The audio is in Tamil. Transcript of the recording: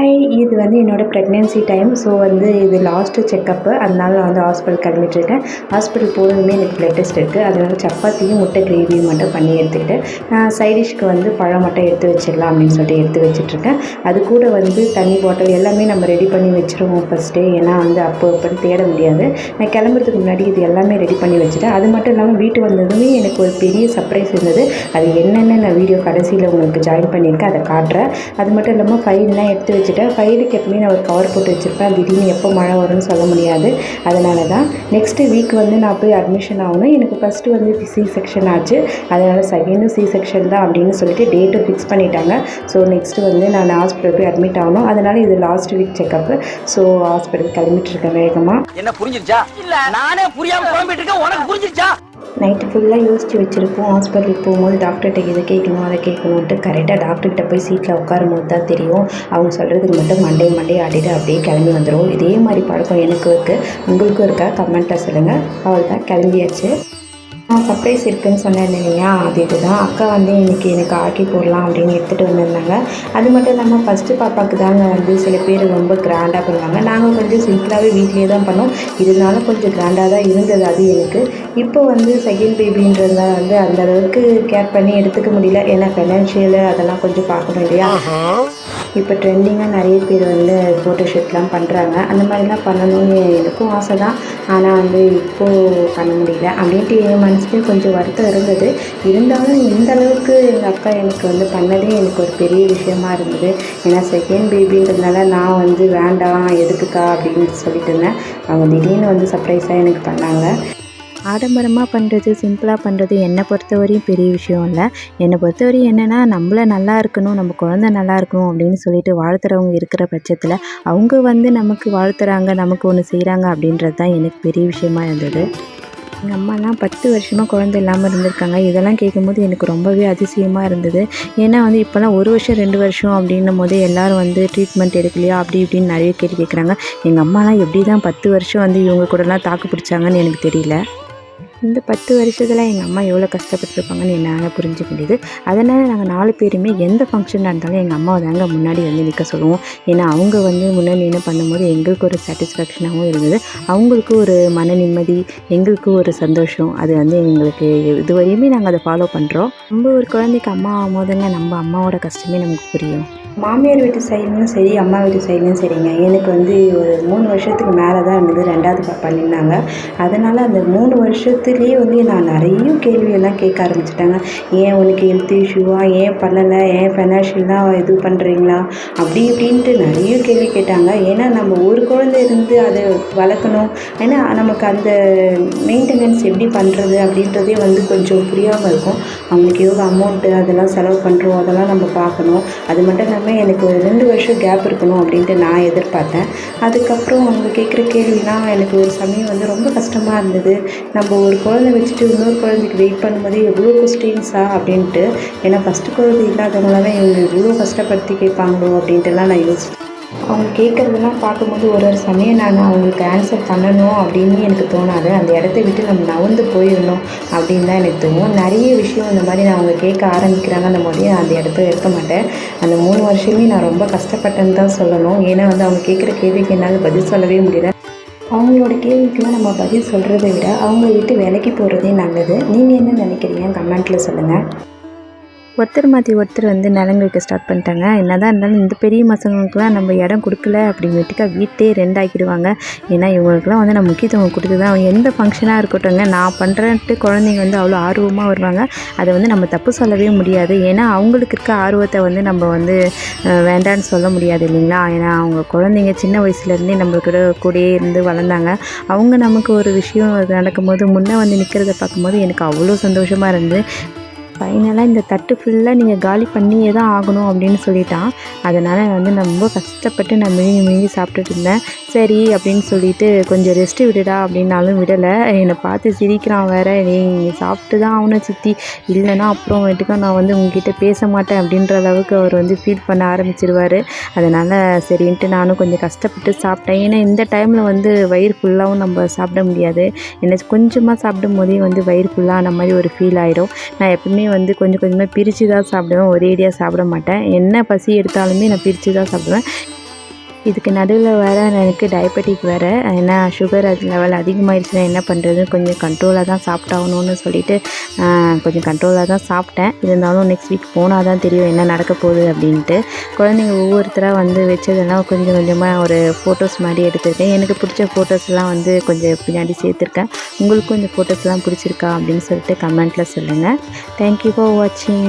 ஹாய் இது வந்து என்னோடய ப்ரெக்னென்சி டைம் ஸோ வந்து இது லாஸ்ட்டு செக்கப்பு அதனால நான் வந்து ஹாஸ்பிட்டல் கிளம்பிட்டுருக்கேன் ஹாஸ்பிட்டல் போனதுமே எனக்கு ப்ளட் டெஸ்ட் இருக்குது அதனால சப்பாத்தியும் முட்டை கிரேவியும் மட்டும் பண்ணி எடுத்துக்கிட்டு நான் சைடிஷ்க்கு வந்து பழம் மட்டும் எடுத்து வச்சிடலாம் அப்படின்னு சொல்லிட்டு எடுத்து வச்சுட்ருக்கேன் அது கூட வந்து தண்ணி பாட்டில் எல்லாமே நம்ம ரெடி பண்ணி வச்சுருவோம் ஃபஸ்ட்டே ஏன்னா வந்து அப்போ அப்போ தேட முடியாது. நான் கிளம்புறதுக்கு முன்னாடி இது எல்லாமே ரெடி பண்ணி வச்சுட்டேன். அது மட்டும் இல்லாமல் வீட்டு வந்ததுமே எனக்கு ஒரு பெரிய சர்ப்ரைஸ் இருந்தது. அது என்னென்ன நான் வீடியோ கடைசியில் உங்களுக்கு ஜாயின் பண்ணியிருக்கேன். அதை காட்டுறேன். அது மட்டும் இல்லாமல் ஃபைல்லாம் எடுத்து வச்சு வச்சுட்டேன். ஃபைலுக்கு எப்பவுமே நான் ஒரு கவர் போட்டு வச்சுருப்பேன். திடீர்னு எப்போ மழை வரும்னு சொல்ல முடியாது. அதனால தான் நெக்ஸ்ட்டு வீக் வந்து நான் போய் அட்மிஷன் ஆகணும். எனக்கு ஃபஸ்ட்டு வந்து சி செக்ஷன் ஆச்சு. அதனால் செகண்டும் சி செக்ஷன் தான் அப்படின்னு சொல்லிட்டு டேட்டும் ஃபிக்ஸ் பண்ணிட்டாங்க. ஸோ நெக்ஸ்ட்டு வந்து நான் ஹாஸ்பிட்டல் போய் அட்மிட் ஆகணும். அதனால் இது last week checkup so hospital கிளம்பிட்டு இருக்கேன் வேகமாக என்ன புரிஞ்சிருச்சா? இல்ல. நானே புரியாம குழம்பிட்டு இருக்கேன். உனக்கு புரிஞ்சிருச்சா? நைட்டு ஃபுல்லாக யோசித்து வச்சுருப்போம். ஹாஸ்பிட்டலுக்கு போகும்போது டாக்டர்கிட்ட இதை கேட்கணும் அதை கேட்கணுன்ட்டு கரெக்டாக டாக்டர்கிட்ட போய் சீட்டில் உட்காரும் போது தான் தெரியும். அவங்க சொல்கிறதுக்கு மட்டும் மண்டே மண்டே ஆடிட்டு அப்படியே கிளம்பி வந்துடும் இதே மாதிரி பழக்கம் எனக்கும் இருக்குது உங்களுக்கும் இருக்கா? கமெண்ட்டில் சொல்லுங்கள் அவள் தான் கிளம்பியாச்சு. சர்ப்ரைஸ் இருக்குன்னு சொன்னேன் இல்லையா அது இதுதான். அக்கா வந்து இன்றைக்கி எனக்கு ஆக்கி போடலாம் அப்படின்னு எடுத்துகிட்டு வந்திருந்தாங்க. அது மட்டும் இல்லாமல் ஃபஸ்ட்டு பாப்பாவுக்கு தாங்க வந்து சில பேர் ரொம்ப கிராண்டாக பண்ணுவாங்க. நாங்கள் கொஞ்சம் சிம்பிளாகவே வீட்லேயே தான் பண்ணோம். இருந்தாலும் கொஞ்சம் கிராண்டாக தான் இருந்தது அது எனக்கு. இப்போ வந்து செகண்ட் பேபின்றதுனால வந்து அந்தளவுக்கு கேர் பண்ணி எடுத்துக்க முடியல. ஏன்னா ஃபைனான்ஷியலு அதெல்லாம் கொஞ்சம் பார்க்கணும் இல்லையா? இப்போ ட்ரெண்டிங்காக நிறைய பேர் வந்து ஃபோட்டோஷூட்லாம் பண்ணுறாங்க அந்த மாதிரிலாம் பண்ணணும்னு எனக்கும் ஆசை தான் ஆனால் வந்து இப்போது பண்ண முடியல. அப்படின்ட்டு என் மனசுலேயும் கொஞ்சம் வருத்தம் இருந்தது. இருந்தாலும் இந்த அளவுக்கு எங்கள் அக்கா எனக்கு வந்து பண்ணதே எனக்கு ஒரு பெரிய விஷயமா இருந்தது. ஏன்னா செகண்ட் பேபின்றதுனால நான் வந்து வேண்டாம் எதுக்குக்கா அப்படின்னு சொல்லிட்டு இருந்தேன். அவங்க திடீர்னு வந்து சர்ப்ரைஸாக எனக்கு பண்ணாங்க. ஆடம்பரமாக பண்ணுறது சிம்பிளாக பண்ணுறது என்னை பொறுத்தவரையும் பெரிய விஷயம் இல்லை. என்னை பொறுத்தவரையும் என்னென்னா நம்மள நல்லா இருக்கணும் நம்ம குழந்த நல்லா இருக்கணும் அப்படின்னு சொல்லிட்டு வாழ்த்துறவங்க இருக்கிற பட்சத்தில் அவங்க வந்து நமக்கு வாழ்த்துறாங்க நமக்கு ஒன்று செய்கிறாங்க அப்படின்றது தான் எனக்கு பெரிய விஷயமா இருந்தது. எங்கள் அம்மாலாம் பத்து வருஷமாக குழந்தை இல்லாமல் இருந்திருக்காங்க. இதெல்லாம் கேட்கும்போது எனக்கு ரொம்பவே அதிசயமாக இருந்தது. ஏன்னா வந்து இப்போல்லாம் ஒரு வருஷம் ரெண்டு வருஷம் அப்படின்னும் போது எல்லோரும் வந்து ட்ரீட்மெண்ட் எடுக்கலையா அப்படி இப்படின்னு நிறைய கேள்வி கேட்குறாங்க. எங்கள் அம்மாலாம் எப்படி தான் பத்து வருஷம் வந்து இவங்க கூடலாம் தாக்கு பிடிச்சாங்கன்னு எனக்கு தெரியல. இந்த பத்து வருஷத்தில் எங்கள் அம்மா எவ்வளோ கஷ்டப்பட்டுருப்பாங்கன்னு என்னால் புரிஞ்சுக்க முடியுது. அதனால் நாங்கள் நாலு பேருமே எந்த ஃபங்க்ஷனாக இருந்தாலும் எங்கள் அம்மாவை தாங்க முன்னாடி வந்து நிற்க சொல்லுவோம். ஏன்னா அவங்க வந்து முன்னாடி என்ன பண்ணும்போது எங்களுக்கு ஒரு சாட்டிஸ்ஃபேக்ஷனாகவும் இருந்தது. அவங்களுக்கு ஒரு மன நிம்மதி எங்களுக்கு ஒரு சந்தோஷம். அது வந்து எங்களுக்கு இதுவரையுமே நாங்கள் அதை ஃபாலோ பண்ணுறோம் நம்ம ஒரு குழந்தைக்கு அம்மா ஆகும்போதுங்க நம்ம அம்மாவோட கஷ்டமே நமக்கு புரியும். மாமியார் வீட்டு சைட்லையும் சரி அம்மா வீட்டு சைட்லையும் சரிங்க. எனக்கு வந்து ஒரு மூணு வருஷத்துக்கு மேலே தான் இருந்தது. ரெண்டாவது பாப்பா நின்னாங்க. அதனால் அந்த மூணு இதுலேயே வந்து நான் நிறைய கேள்வியெல்லாம் கேட்க ஆரம்பிச்சிட்டாங்க. ஏன் உனக்கு ஹெல்த் இஷ்யூவா ஏன் பண்ணலை? ஏன் ஃபைனான்ஷியலாக இது பண்ணுறீங்களா அப்படி இப்படின்ட்டு நிறைய கேள்வி கேட்டாங்க. ஏன்னா நம்ம ஒரு குழந்தை இருந்து அதை வளர்க்கணும். ஏன்னா நமக்கு அந்த மெயின்டெனன்ஸ் எப்படி பண்ணுறது அப்படின்றதே வந்து கொஞ்சம் புரியாமல் இருக்கும். அவங்களுக்கு எவ்வளோ அமௌண்ட்டு அதெல்லாம் செலவு பண்ணுறோம் அதெல்லாம் நம்ம பார்க்கணும். அது மட்டும் இல்லாமல் எனக்கு ஒரு ரெண்டு வருஷம் கேப் இருக்கணும் அப்படின்ட்டு நான் எதிர்பார்த்தேன். அதுக்கப்புறம் அவங்க கேட்குற கேள்விலாம் எனக்கு ஒரு சமயம் வந்து ரொம்ப கஷ்டமாக இருந்தது. நம்ம ஒரு குழந்தை வச்சுட்டு இன்னொரு குழந்தைக்கு வெயிட் பண்ணும்போது எவ்வளோ கொஸ்டின்ஸா அப்படின்ட்டு ஏன்னா ஃபஸ்ட்டு குழந்தை இல்லாதவங்களாம் இவங்க இவ்வளோ கஷ்டப்படுத்தி கேட்பாங்களோ அப்படின்ட்டுலாம் நான் யோசிச்சேன் அவங்க கேட்குறதெல்லாம் பார்க்கும்போது ஒரு ஒரு சமயம் நான் அவங்களுக்கு ஆன்சர் பண்ணணும் அப்படின்னு எனக்கு தோணாது. அந்த இடத்த விட்டு நம்ம நவந்து போயிடணும் அப்படின்னு தான் எனக்கு தோணும். நிறைய விஷயம் இந்த மாதிரி நான் அவங்க கேட்க ஆரம்பிக்கிறாங்க. அந்த மாதிரி நான் அந்த இடத்த இருக்க மாட்டேன். அந்த மூணு வருஷமே நான் ரொம்ப கஷ்டப்பட்டேன்னு தான் சொல்லணும். ஏன்னா வந்து அவங்க கேட்குற கேள்விக்கு என்னால் பதில் சொல்லவே முடியல. அவங்களோட கேள்விக்கெலாம் நம்ம பதில் சொல்கிறத விட அவங்கள விட்டு விலைக்கு போகிறதே நல்லது. நீங்கள் என்ன நினைக்கிறீங்க? கமெண்ட்டில் சொல்லுங்கள் ஒருத்தர் மாற்றி ஒருத்தர் வந்து நிலங்கு வைக்க ஸ்டார்ட் பண்ணிட்டாங்க. என்னதான் இருந்தாலும் இந்த பெரிய மசங்களுக்குலாம் நம்ம இடம் கொடுக்கல அப்படின்னுட்டுக்கா வீட்டே ரெண்டாக்கிடுவாங்க ஏன்னா இவங்களுக்குலாம் வந்து நம்ம முக்கியத்துவம் கொடுத்து தான் அவங்க எந்த ஃபங்க்ஷனாக இருக்கட்டும்ங்க நான் பண்ணுறேன்ட்டு குழந்தைங்க வந்து அவ்வளோ ஆர்வமாக வருவாங்க. அதை வந்து நம்ம தப்பு சொல்லவே முடியாது. ஏன்னா அவங்களுக்கு இருக்க ஆர்வத்தை வந்து நம்ம வந்து வேண்டான்னு சொல்ல முடியாது இல்லைங்களா? ஏன்னா அவங்க குழந்தைங்க சின்ன வயசுலேருந்தே நம்மளுக்கு கூடயே இருந்து வளர்ந்தாங்க. அவங்க நமக்கு ஒரு விஷயம் நடக்கும்போது முன்னே வந்து நிற்கிறத பார்க்கும்போது எனக்கு அவ்வளோ சந்தோஷமாக இருந்து ஃபைனலாக இந்த தட்டு ஃபுல்லாக நீங்கள் காலி பண்ணியே தான் ஆகணும் அப்படின்னு சொல்லிட்டான். அதனால் வந்து நான் ரொம்ப கஷ்டப்பட்டு நான் மிழுங்கி மிழுங்கி சாப்பிட்டுட்டு இருந்தேன். சரி அப்படின்னு சொல்லிட்டு கொஞ்சம் ரெஸ்ட்டு விடுடா அப்படின்னாலும் விடலை. என்னை பார்த்து சிரிக்கிறான் வேற. நீ சாப்பிட்டு தான் ஆகணும் சித்தி. இல்லைன்னா அப்புறமேட்டுக்கா நான் வந்து உங்ககிட்ட பேச மாட்டேன் அப்படின்ற அளவுக்கு அவர் வந்து ஃபீல் பண்ண ஆரம்பிச்சிருவார். அதனால் சரின்ட்டு நானும் கொஞ்சம் கஷ்டப்பட்டு சாப்பிட்டேன். ஏன்னா இந்த டைமில் வந்து வயிறு ஃபுல்லாகவும் நம்ம சாப்பிட முடியாது. என்ன கொஞ்சமாக சாப்பிடும் போதே வந்து வயிறு ஃபுல்லான மாதிரி ஒரு ஃபீல் ஆயிடும் நான் எப்பவுமே வந்து கொஞ்சம் கொஞ்சமாக பிரித்து தான் சாப்பிடுவேன். ஒரேடியாக சாப்பிட மாட்டேன். என்ன பசி எடுத்தாலுமே நான் பிரித்து தான் சாப்பிடுவேன். இதுக்கு நடுவில் வேறு எனக்கு டயபெட்டிக் வேறு. ஏன்னா சுகர் அது லெவல் அதிகமாகிடுச்சுன்னா என்ன பண்ணுறது கொஞ்சம் கண்ட்ரோலாக தான் சாப்பிட்டாகணும்னு சொல்லிட்டு கொஞ்சம் கண்ட்ரோலாக தான் சாப்பிட்டேன். இருந்தாலும் நெக்ஸ்ட் வீக் போனால் தான் தெரியும் என்ன நடக்க போகுது அப்படின்ட்டு. குழந்தைங்க ஒவ்வொருத்தராக வந்து வச்சதெல்லாம் கொஞ்சம் கொஞ்சமாக ஒரு ஃபோட்டோஸ் மாதிரி எடுத்திருக்கேன். எனக்கு பிடிச்ச ஃபோட்டோஸ்லாம் வந்து கொஞ்சம் பின்னாடி சேர்த்துருக்கேன். உங்களுக்கும் இந்த ஃபோட்டோஸ்லாம் பிடிச்சிருக்கா அப்படின்னு சொல்லிட்டு கமெண்ட்டில் சொல்லுங்கள் தேங்க்யூ ஃபார் வாட்சிங்